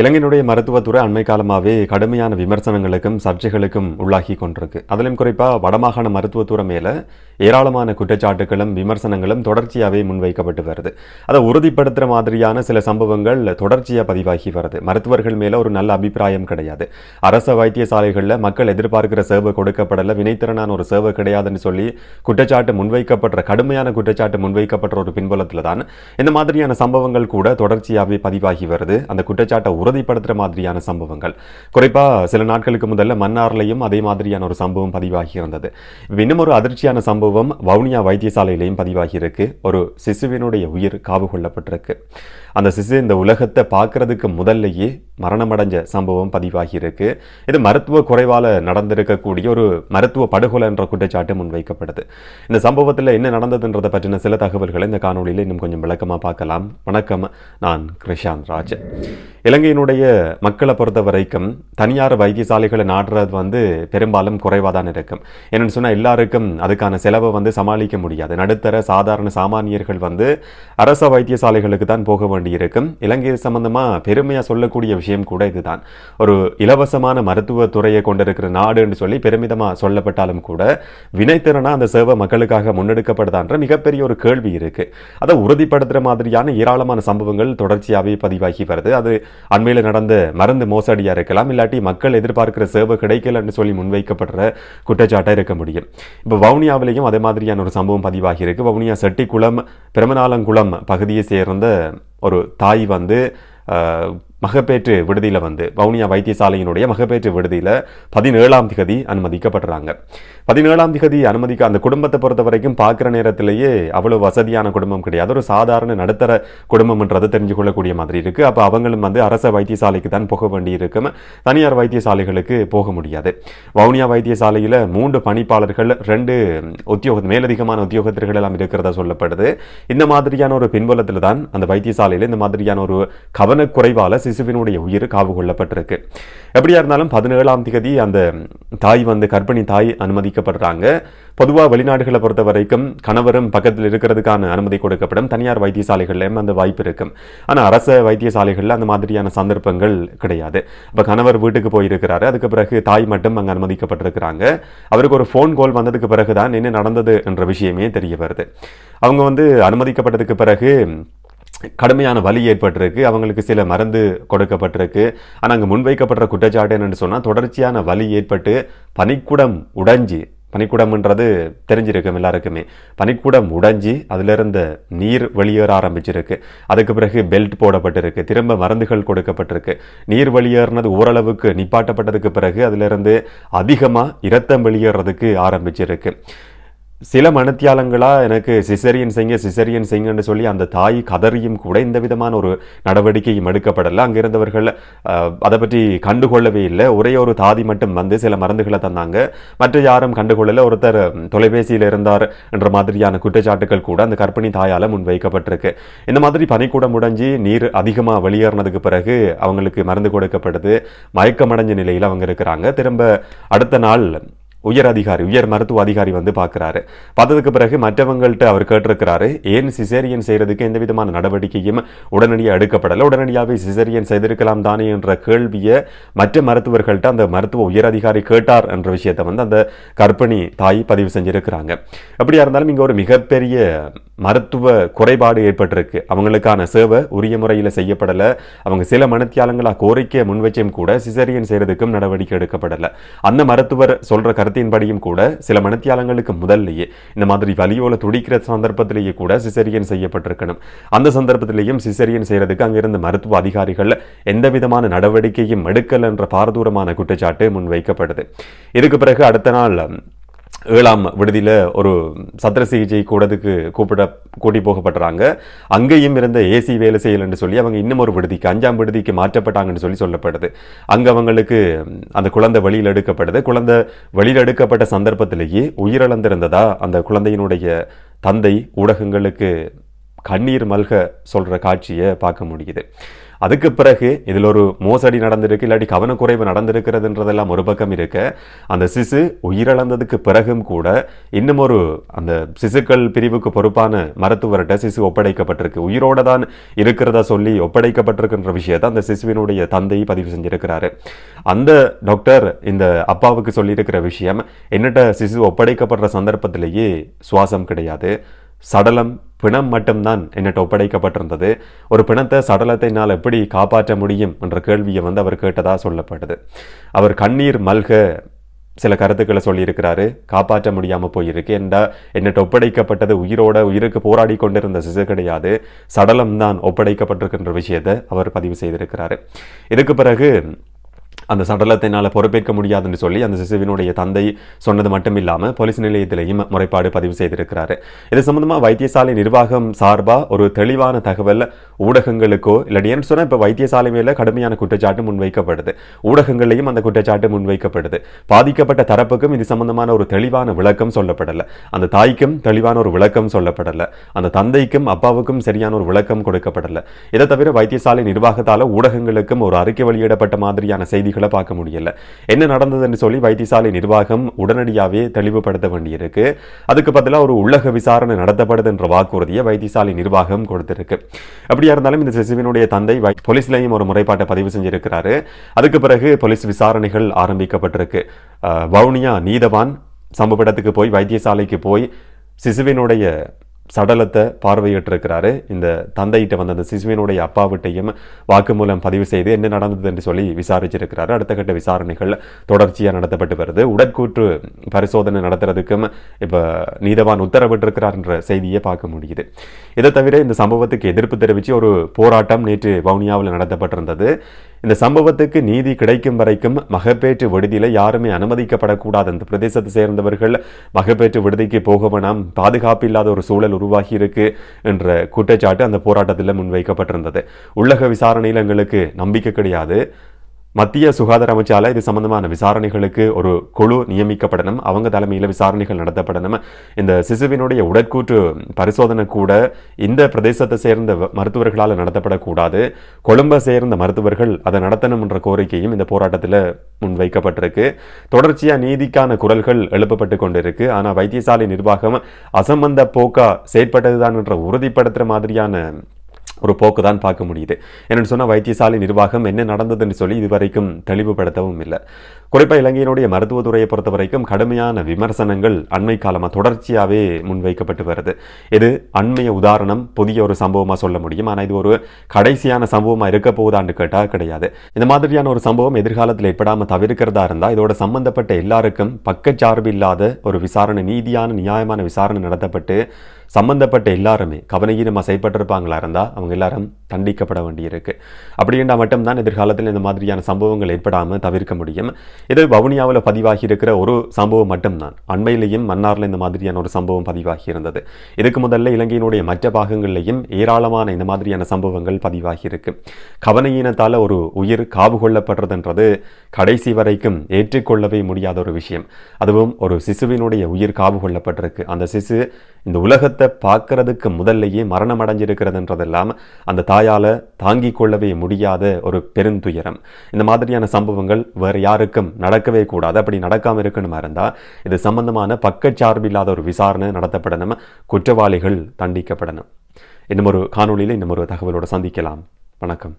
இலங்கையினுடைய மருத்துவத்துறை அண்மை காலமாகவே கடுமையான விமர்சனங்களுக்கும் சர்ச்சைகளுக்கும் உள்ளாகி கொண்டிருக்கு. அதிலும் குறிப்பாக வடமாகாண மருத்துவத்துறை மேலே ஏராளமான குற்றச்சாட்டுகளும் விமர்சனங்களும் தொடர்ச்சியாகவே முன்வைக்கப்பட்டு வருது. அதை உறுதிப்படுத்துகிற மாதிரியான சில சம்பவங்கள் தொடர்ச்சியாக பதிவாகி வருது. மருத்துவர்கள் மேலே ஒரு நல்ல அபிப்பிராயம் கிடையாது. அரச வைத்தியசாலைகளில் மக்கள் எதிர்பார்க்கிற சேவை கொடுக்கப்படலை வினைத்திறனான ஒரு சேவை கிடையாதுன்னு சொல்லி குற்றச்சாட்டு முன்வைக்கப்படுற கடுமையான குற்றச்சாட்டு முன்வைக்கப்படுற ஒரு பின்புலத்தில் தான் இந்த மாதிரியான சம்பவங்கள் கூட தொடர்ச்சியாகவே பதிவாகி வருது. அந்த குற்றச்சாட்டை உறுதிப்படுத்துகிற மாதிரியான சம்பவங்கள். குறிப்பாக சில நாட்களுக்கு முதல்ல மன்னார்லையும் அதே மாதிரியான ஒரு சம்பவம் பதிவாகி இருந்தது. இன்னும் ஒரு அதிர்ச்சியான சம்பவம் வவுனியா வைத்தியசாலையிலையும் பதிவாகி இருக்கு. ஒரு சிசுவினுடைய உயிர் காவு கொள்ளப்பட்டிருக்கு அந்த சிசு இந்த உலகத்தை பார்க்கறதுக்கு முதல்லையே மரணமடைஞ்ச சம்பவம் பதிவாகி இருக்கு. இது மருத்துவ குறைவால் நடந்திருக்கக்கூடிய ஒரு மருத்துவ படுகொலை என்ற குற்றச்சாட்டு முன்வைக்கப்படுது. இந்த சம்பவத்தில் என்ன நடந்ததுன்றதை பற்றின சில தகவல்களை இந்த காணொலியில் இன்னும் கொஞ்சம் விளக்கமாக பார்க்கலாம். வணக்கம். நான் கிருஷாந்த் ராஜ் இலங்கை இலங்கையினுடைய மக்களை பொறுத்த வரைக்கும் தனியார் வைத்தியசாலைகளை நாடுறது வந்து பெரும்பாலும் குறைவாக தான் இருக்கும். என்னென்னு சொன்னால் எல்லாருக்கும் அதுக்கான செலவை வந்து சமாளிக்க முடியாது. நடுத்தர சாதாரண சாமானியர்கள் வந்து அரச வைத்தியசாலைகளுக்கு தான் போக வேண்டியிருக்கும். இலங்கை சம்பந்தமாக பெருமையாக சொல்லக்கூடிய விஷயம் கூட இதுதான். ஒரு இலவசமான மருத்துவ துறையை கொண்டிருக்கிற நாடுன்னு சொல்லி பெருமிதமாக சொல்லப்பட்டாலும் கூட வினைத்திறனாக அந்த சேவை மக்களுக்காக முன்னெடுக்கப்படுதான்ற மிகப்பெரிய ஒரு கேள்வி இருக்குது அதை உறுதிப்படுத்துகிற மாதிரியான ஏராளமான சம்பவங்கள் தொடர்ச்சியாகவே பதிவாகி வருது. அது அண்மையில் நடந்த மருந்து மோசடியாக இருக்கலாம் இல்லாட்டி மக்கள் எதிர்பார்க்கிற சேவை கிடைக்கலன்னு சொல்லி முன்வைக்கப்படுற குற்றச்சாட்டாக இருக்க முடியும். இப்போ வவுனியாவிலையும் அதே மாதிரியான ஒரு சம்பவம் பதிவாகி இருக்கு. வவுனியா செட்டிக்குளம் பிரமநாளங்குளம் பகுதியை சேர்ந்த ஒரு தாய் வந்து மகப்பேற்று விடுதியில் வந்து வவுனியா வைத்தியசாலையினுடைய மகப்பேற்று விடுதியில் பதினேழாம் திகதி அனுமதிக்கப்படுறாங்க பதினேழாம் திகதி அனுமதிக்க அந்த குடும்பத்தை பொறுத்த வரைக்கும் பார்க்குற நேரத்திலேயே அவ்வளோ வசதியான குடும்பம் கிடையாது. ஒரு சாதாரண நடுத்தர குடும்பம்ன்றது தெரிஞ்சு கொள்ளக்கூடிய மாதிரி இருக்குது அப்போ அவங்களும் வந்து அரச வைத்தியசாலைக்கு தான் போக வேண்டி இருக்கும் தனியார் வைத்தியசாலைகளுக்கு போக முடியாது. வவுனியா வைத்தியசாலையில் மூன்று பணிப்பாளர்கள் ரெண்டு உத்தியோக மேலதிகமான உத்தியோகத்தர்கள் எல்லாம் இருக்கிறதா சொல்லப்படுது. இந்த மாதிரியான ஒரு பின்புலத்தில் தான் அந்த வைத்தியசாலையில் இந்த மாதிரியான ஒரு கவனக்குறைவால் சிசுவினுடைய உயிர் காவு கொள்ளப்பட்டிருக்கு. எப்படியா இருந்தாலும் பதினேழாம் திகதி அந்த தாய் வந்து கர்ப்பிணி தாய் அனுமதிக்கப்படுறாங்க. பொதுவாக வெளிநாடுகளை பொறுத்த வரைக்கும் கணவரும் பக்கத்தில் இருக்கிறதுக்கான அனுமதி கொடுக்கப்படும். தனியார் வைத்தியசாலைகள்லையும் அந்த வாய்ப்பு இருக்கும். ஆனால் அரச வைத்தியசாலைகளில் அந்த மாதிரியான சந்தர்ப்பங்கள் கிடையாது. இப்போ கணவர் வீட்டுக்கு போயிருக்கிறாரு. அதுக்கு பிறகு தாய் மட்டும் அங்கே அனுமதிக்கப்பட்டிருக்கிறாங்க. அவருக்கு ஒரு ஃபோன் கால் வந்ததுக்கு பிறகு தான் என்ன நடந்தது என்ற விஷயமே தெரிய வருது. அவங்க வந்து அனுமதிக்கப்பட்டதுக்கு பிறகு கடுமையான வலி ஏற்பட்டிருக்கு. அவங்களுக்கு சில மருந்து கொடுக்கப்பட்டிருக்கு. ஆனால் அங்கே முன்வைக்கப்படுற குற்றச்சாட்டு என்னென்னு சொன்னால் தொடர்ச்சியான வலி ஏற்பட்டு பனிக்குடம் உடைஞ்சி பனிக்குடம்ன்றது தெரிஞ்சிருக்கும் எல்லாருக்குமே. பனிக்குடம் உடைஞ்சி அதிலிருந்த நீர் வெளியேற ஆரம்பிச்சிருக்கு. அதுக்கு பிறகு பெல்ட் போடப்பட்டிருக்கு. திரும்ப மருந்துகள் கொடுக்கப்பட்டிருக்கு. நீர் வெளியேறினது ஓரளவுக்கு நிப்பாட்டப்பட்டதுக்கு பிறகு அதிலிருந்து அதிகமாக இரத்தம் வெளியேறதுக்கு ஆரம்பிச்சிருக்கு. சில மனத்தியாலங்களா எனக்கு சிசரியன் செய்யுங்க சிசரியன் செய்யுங்கன்னு சொல்லி அந்த தாய் கதறியும் கூட இந்த விதமான ஒரு நடவடிக்கையும் எடுக்கப்படலை. அங்கே இருந்தவர்கள் அதை பற்றி கண்டுகொள்ளவே இல்லை. ஒரே ஒரு தாதி மட்டும் வந்து சில மருந்துகளை தந்தாங்க. மற்ற யாரும் கண்டுகொள்ளலை. ஒருத்தர் தொலைபேசியில் இருந்தார் என்ற மாதிரியான குற்றச்சாட்டுகள் கூட அந்த கற்பிணி தாயால் முன்வைக்கப்பட்டிருக்கு. இந்த மாதிரி பனிக்கூடம் முடைஞ்சி நீர் அதிகமாக வெளியேறினதுக்கு பிறகு அவங்களுக்கு மருந்து கொடுக்கப்படுது. மயக்கமடைஞ்ச நிலையில் அவங்க இருக்கிறாங்க. திரும்ப அடுத்த நாள் உயர் அதிகாரி உயர் மருத்துவ அதிகாரி வந்து பார்க்குறாரு. பார்த்ததுக்கு பிறகு மற்றவங்கள்ட்ட அவர் கேட்டிருக்கிறாரு ஏன் சிசேரியன் செய்கிறதுக்கு எந்த விதமான நடவடிக்கையும் உடனடியாக எடுக்கப்படலை? உடனடியாகவே சிசேரியன் செய்திருக்கலாம் தானே? என்ற கேள்வியை மற்ற மருத்துவர்கள்ட்ட அந்த மருத்துவ உயர் அதிகாரி கேட்டார் என்ற விஷயத்தை வந்து அந்த கர்ப்பிணி தாய் பதிவு செஞ்சிருக்கிறாங்க. அப்படியா இருந்தாலும் இங்கே ஒரு மிகப்பெரிய மருத்துவ குறைபாடு ஏற்பட்டிருக்கு. அவங்களுக்கான சேவை உரிய முறையில் செய்யப்படலை. அவங்க சில மனத்தியாலங்களாக கோரிக்கை முன்வச்சும் கூட சிசரியன் செய்கிறதுக்கும் நடவடிக்கை எடுக்கப்படலை. அந்த மருத்துவர் சொல்கிற கருத்தின்படியும் கூட சில மனத்தியாலங்களுக்கு முதல்லையே இந்த மாதிரி வலியோல துடிக்கிற சந்தர்ப்பத்திலேயே கூட சிசரியன் செய்யப்பட்டிருக்கணும். அந்த சந்தர்ப்பத்திலேயும் சிசரியன் செய்கிறதுக்கு அங்கிருந்த மருத்துவ அதிகாரிகள் எந்த விதமான நடவடிக்கையும் எடுக்கல் என்ற பாரதூரமான குற்றச்சாட்டு முன்வைக்கப்படுது. இதுக்கு பிறகு அடுத்த நாள் ஏழாம் விடுதியில் ஒரு சத்திர சிகிச்சை கூடத்துக்கு கூப்பிட கூட்டி போகப்படுறாங்க அங்கேயும் இருந்த ஏசி வேலை செய்யலைன்னு சொல்லி அவங்க இன்னும் ஒரு விடுதிக்கு அஞ்சாம் விடுதிக்கு மாற்றப்பட்டாங்கன்னு சொல்லி சொல்லப்படுது. அங்கே அவங்களுக்கு அந்த குழந்தை வழியில் எடுக்கப்படுது. குழந்தை வழியில் எடுக்கப்பட்ட சந்தர்ப்பத்திலேயே உயிரிழந்திருந்ததா அந்த குழந்தையினுடைய தந்தை ஊடகங்களுக்கு கண்ணீர் மல்க சொல்கிற காட்சியை பார்க்க முடியுது. அதுக்கு பிறகு இதில் ஒரு மோசடி நடந்திருக்கு இல்லாட்டி கவனக்குறைவு நடந்திருக்கிறதுன்றதெல்லாம் ஒரு பக்கம் இருக்க அந்த சிசு உயிரிழந்ததுக்கு பிறகும் கூட இன்னும் ஒரு அந்த சிசுக்கள் பிரிவுக்கு பொறுப்பான மருத்துவர்கிட்ட சிசு ஒப்படைக்கப்பட்டிருக்கு. உயிரோட தான் இருக்கிறதா சொல்லி ஒப்படைக்கப்பட்டிருக்கின்ற விஷயத்தை அந்த சிசுவினுடைய தந்தை பதிவு செஞ்சிருக்கிறாரு. அந்த டாக்டர் இந்த அப்பாவுக்கு சொல்லியிருக்கிற விஷயம் என்னட்ட சிசு ஒப்படைக்கப்படுற சந்தர்ப்பத்திலேயே சுவாசம் கிடையாது. சடலம் பிணம் மட்டும்தான் என்னிட்ட ஒப்படைக்கப்பட்டிருந்தது. ஒரு பிணத்தை சடலத்தை நான் எப்படி காப்பாற்ற முடியும் என்ற கேள்வியை வந்து அவர் கேட்டதா சொல்லப்படுது. அவர் கண்ணீர் மல்க சில கருத்துக்களை சொல்லியிருக்கிறாரு. காப்பாற்ற முடியாமல் போயிருக்கு. என்றா என்னட்ட ஒப்படைக்கப்பட்டது உயிரோட உயிருக்கு போராடி கொண்டிருந்த சிசு கிடையாது. சடலம் தான் ஒப்படைக்கப்பட்டிருக்கின்ற விஷயத்தை அவர் பதிவு செய்திருக்கிறாரு. இதுக்கு பிறகு அந்த சடலத்தினால் பொறுப்பேற்க முடியாதுன்னு சொல்லி அந்த சிசுவினுடைய தந்தை சொன்னது மட்டும் இல்லாமல் போலீஸ் நிலையத்திலையும் முறைப்பாடு பதிவு செய்திருக்கிறாரு. இது சம்பந்தமாக வைத்தியசாலை நிர்வாகம் சார்பாக ஒரு தெளிவான தகவல் ஊடகங்களுக்கோ இல்லாட்டி ஏன்னு சொன்னால் இப்போ வைத்தியசாலை மேலே கடுமையான குற்றச்சாட்டு முன்வைக்கப்படுது. ஊடகங்களையும் அந்த குற்றச்சாட்டு முன்வைக்கப்படுது. பாதிக்கப்பட்ட தரப்புக்கும் இது சம்பந்தமான ஒரு தெளிவான விளக்கம் சொல்லப்படலை. அந்த தாய்க்கும் தெளிவான ஒரு விளக்கம் சொல்லப்படலை. அந்த தந்தைக்கும் அப்பாவுக்கும் சரியான ஒரு விளக்கம் கொடுக்கப்படலை. இதை தவிர வைத்தியசாலை நிர்வாகத்தால் ஊடகங்களுக்கும் ஒரு அறிக்கை வெளியிடப்பட்ட மாதிரியான செய்தி செய்திகளை பார்க்க முடியல. என்ன நடந்ததுன்னு சொல்லி வைத்தியசாலை நிர்வாகம் உடனடியாகவே தெளிவுபடுத்த வேண்டியிருக்கு. அதுக்கு பதிலாக ஒரு உள்ளக விசாரணை நடத்தப்படுது என்ற வாக்குறுதியை வைத்தியசாலை நிர்வாகம் கொடுத்திருக்கு. அப்படியா இருந்தாலும் இந்த சிசுவினுடைய தந்தை வை- ஒரு முறைப்பாட்டை பதிவு செஞ்சிருக்கிறாரு. அதுக்கு பிறகு போலீஸ் விசாரணைகள் ஆரம்பிக்கப்பட்டிருக்கு. வவுனியா நீதவான் சம்பவ இடத்துக்கு போய் வைத்தியசாலைக்கு போய் சிசுவினுடைய சடலத்தை பார்வையிட்டிருக்கிறாரு. இந்த தந்தையிட்ட வந்த அந்த சிசுவினுடைய அப்பாவிட்டையும் வாக்குமூலம் பதிவு செய்து என்ன நடந்தது என்று சொல்லி விசாரிச்சிருக்கிறாரு. அடுத்த கட்ட விசாரணைகள் தொடர்ச்சியாக நடத்தப்பட்டு வருது. உடற்கூற்று பரிசோதனை நடத்துறதுக்கும் இப்போ நீதவான் உத்தரவிட்டிருக்கிறார் என்ற செய்தியை பார்க்க முடியுது. இதை தவிர இந்த சம்பவத்துக்கு எதிர்ப்பு தெரிவித்து ஒரு போராட்டம் நேற்று வவுனியாவில் நடத்தப்பட்டிருந்தது. இந்த சம்பவத்துக்கு நீதி கிடைக்கும் வரைக்கும் மகப்பேற்று விடுதியில் யாருமே அனுமதிக்கப்படக்கூடாது. அந்த பிரதேசத்தை சேர்ந்தவர்கள் மகப்பேற்று விடுதிக்கு போக வேணாம். பாதுகாப்பு இல்லாத ஒரு சூழல் உருவாகி இருக்கு என்ற குற்றச்சாட்டு அந்த போராட்டத்தில் முன்வைக்கப்பட்டிருந்தது. உள்ளக விசாரணையில் எங்களுக்கு நம்பிக்கை கிடையாது. மத்திய சுகாதார அமைச்சால இது சம்பந்தமான விசாரணைகளுக்கு ஒரு குழு நியமிக்கப்படணும். அவங்க தலைமையில் விசாரணைகள் நடத்தப்படணும். இந்த சிசுவினுடைய உடற்கூற்று பரிசோதனை கூட இந்த பிரதேசத்தை சேர்ந்த வ- மருத்துவர்களால் நடத்தப்படக்கூடாது. கொழும்பை சேர்ந்த மருத்துவர்கள் அதை நடத்தணும் என்ற கோரிக்கையும் இந்த போராட்டத்தில் முன்வைக்கப்பட்டிருக்கு. தொடர்ச்சியாக நீதிக்கான குரல்கள் எழுப்பப்பட்டு கொண்டிருக்கு. ஆனால் வைத்தியசாலை நிர்வாகம் அசம்பந்த போக்கா செயற்பட்டதுதான் என்ற உறுதிப்படுத்துகிற மாதிரியான ஒரு போக்கு தான் பார்க்க முடியுது. என்னென்னு சொன்னால் வைத்தியசாலை நிர்வாகம் என்ன நடந்ததுன்னு சொல்லி இதுவரைக்கும் தெளிவுபடுத்தவும் இல்லை. குறிப்பாக இலங்கையினுடைய மருத்துவத்துறையை பொறுத்த வரைக்கும் கடுமையான விமர்சனங்கள் அண்மை காலமாக தொடர்ச்சியாகவே முன்வைக்கப்பட்டு வருது. இது அண்மைய உதாரணம் புதிய ஒரு சம்பவமாக சொல்ல முடியும். ஆனால் இது ஒரு கடைசியான சம்பவமாக இருக்க போகுதான்னு கேட்டால் கிடையாது. இந்த மாதிரியான ஒரு சம்பவம் எதிர்காலத்தில் ஏற்படாமல் தவிர்க்கிறதா இருந்தால் இதோட சம்பந்தப்பட்ட எல்லாருக்கும் பக்கச்சார்பு இல்லாத ஒரு விசாரணை நீதியான நியாயமான விசாரணை நடத்தப்பட்டு சம்பந்தப்பட்ட எல்லாருமே கவனஈனமாக செயற்பட்டிருப்பாங்களா இருந்தால் அவங்க எல்லாரும் தண்டிக்கப்பட வேண்டியிருக்கு. அப்படின்றா மட்டும்தான் எதிர்காலத்தில் இந்த மாதிரியான சம்பவங்கள் ஏற்படாமல் தவிர்க்க முடியும். இது வவுனியாவில் பதிவாகி இருக்கிற ஒரு சம்பவம் மட்டும்தான். அண்மையிலேயும் மன்னாரில் இந்த மாதிரியான ஒரு சம்பவம் பதிவாகி இருந்தது இதுக்கு முதல்ல இலங்கையினுடைய மற்ற பாகங்கள்லையும் ஏராளமான இந்த மாதிரியான சம்பவங்கள் பதிவாகி இருக்கு கவனையினத்தால் ஒரு உயிர் காவு கொள்ளப்படுறதுன்றது கடைசி வரைக்கும் ஏற்றுக்கொள்ளவே முடியாத ஒரு விஷயம். அதுவும் ஒரு சிசுவினுடைய உயிர் காவு கொள்ளப்பட்டிருக்கு. அந்த சிசு இந்த உலகத்தை பார்க்கறதுக்கு முதல்லையே மரணம் அடைஞ்சிருக்கிறதுன்றதெல்லாம் அந்த தாயால் தாங்கிக் கொள்ளவே முடியாத ஒரு பெருந்துயரம். இந்த மாதிரியான சம்பவங்கள் வேறு யாருக்கும் நடக்கவே கூடாது. அப்படி நடக்காமல் இருக்கணுமா இருந்தால் இது சம்பந்தமான பக்கச்சார்பில்லாத ஒரு விசாரணை நடத்தப்படணும். குற்றவாளிகள் தண்டிக்கப்படணும். இன்னும் ஒரு காணொலியில் இன்னும் ஒரு தகவலோடு சந்திக்கலாம். வணக்கம்.